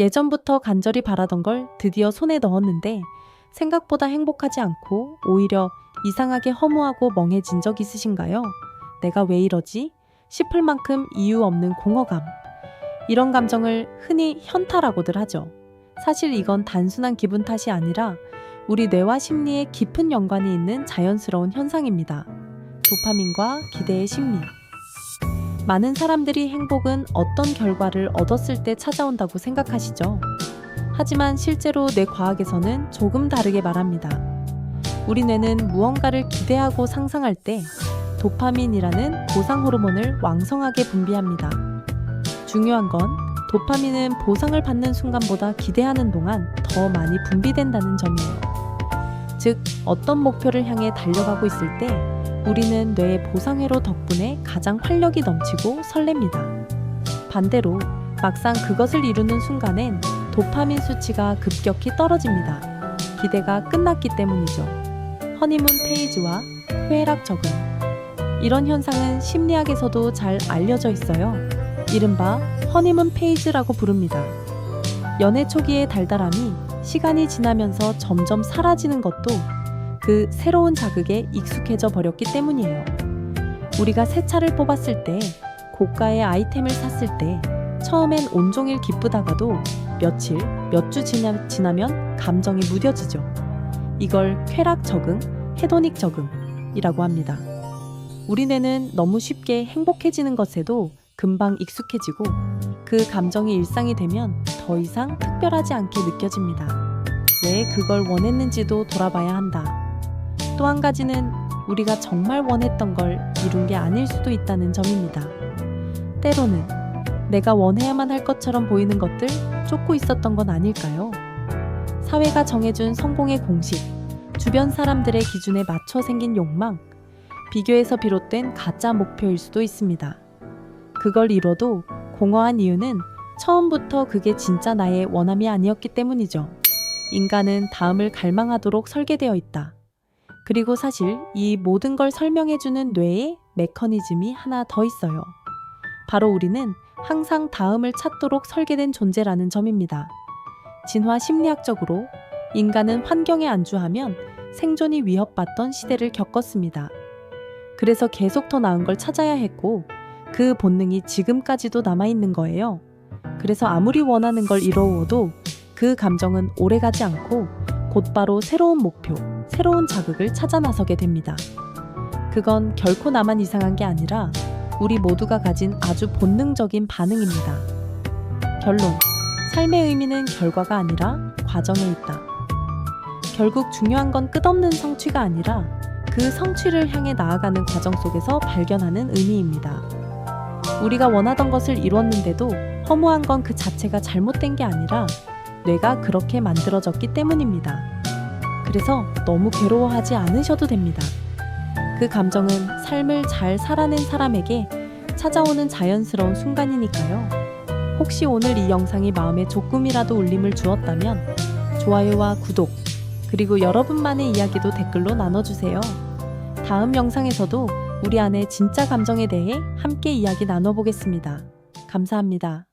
예전부터 간절히 바라던 걸 드디어 손에 넣었는데 생각보다 행복하지 않고 오히려 이상하게 허무하고 멍해진 적 있으신가요? 내가 왜 이러지? 싶을 만큼 이유 없는 공허감. 이런 감정을 흔히 현타라고들 하죠. 사실 이건 단순한 기분 탓이 아니라 우리 뇌와 심리에 깊은 연관이 있는 자연스러운 현상입니다. 도파민과 기대의 심리. 많은 사람들이 행복은 어떤 결과를 얻었을 때 찾아온다고 생각하시죠. 하지만 실제로 뇌 과학에서는 조금 다르게 말합니다. 우리 뇌는 무언가를 기대하고 상상할 때 도파민이라는 보상 호르몬을 왕성하게 분비합니다. 중요한 건 도파민은 보상을 받는 순간보다 기대하는 동안 더 많이 분비된다는 점이에요. 즉, 어떤 목표를 향해 달려가고 있을 때 우리는 뇌의 보상회로 덕분에 가장 활력이 넘치고 설렙니다. 반대로 막상 그것을 이루는 순간엔 도파민 수치가 급격히 떨어집니다. 기대가 끝났기 때문이죠. 허니문 페이지와 회락 적응. 이런 현상은 심리학에서도 잘 알려져 있어요. 이른바 허니문 페이지라고 부릅니다. 연애 초기의 달달함이 시간이 지나면서 점점 사라지는 것도 그 새로운 자극에 익숙해져 버렸기 때문이에요. 우리가 새 차를 뽑았을 때, 고가의 아이템을 샀을 때, 처음엔 온종일 기쁘다가도 며칠, 몇 주 지나 면 감정이 무뎌지죠. 이걸 쾌락 적응, 헤도닉 적응이라고 합니다. 우리 뇌는 너무 쉽게 행복해지는 것에도 금방 익숙해지고 그 감정이 일상이 되면 더 이상 특별하지 않게 느껴집니다. 왜 그걸 원했는지도 돌아봐야 한다. 또 한 가지는 우리가 정말 원했던 걸 이룬 게 아닐 수도 있다는 점입니다. 때로는 내가 원해야만 할 것처럼 보이는 것들 쫓고 있었던 건 아닐까요? 사회가 정해준 성공의 공식, 주변 사람들의 기준에 맞춰 생긴 욕망, 비교에서 비롯된 가짜 목표일 수도 있습니다. 그걸 이뤄도 공허한 이유는 처음부터 그게 진짜 나의 원함이 아니었기 때문이죠. 인간은 다음을 갈망하도록 설계되어 있다. 그리고 사실 이 모든 걸 설명해주는 뇌의 메커니즘이 하나 더 있어요. 바로 우리는 항상 다음을 찾도록 설계된 존재라는 점입니다. 진화 심리학적으로 인간은 환경에 안주하면 생존이 위협받던 시대를 겪었습니다. 그래서 계속 더 나은 걸 찾아야 했고 그 본능이 지금까지도 남아있는 거예요. 그래서 아무리 원하는 걸 이루어도 그 감정은 오래가지 않고 곧바로 새로운 목표, 새로운 자극을 찾아 나서게 됩니다. 그건 결코 나만 이상한 게 아니라 우리 모두가 가진 아주 본능적인 반응입니다. 결론. 삶의 의미는 결과가 아니라 과정에 있다. 결국 중요한 건 끝없는 성취가 아니라 그 성취를 향해 나아가는 과정 속에서 발견하는 의미입니다. 우리가 원하던 것을 이뤘는데도 허무한 건 그 자체가 잘못된 게 아니라 뇌가 그렇게 만들어졌기 때문입니다. 그래서 너무 괴로워하지 않으셔도 됩니다. 그 감정은 삶을 잘 살아낸 사람에게 찾아오는 자연스러운 순간이니까요. 혹시 오늘 이 영상이 마음에 조금이라도 울림을 주었다면 좋아요와 구독, 그리고 여러분만의 이야기도 댓글로 나눠주세요. 다음 영상에서도 우리 안의 진짜 감정에 대해 함께 이야기 나눠보겠습니다. 감사합니다.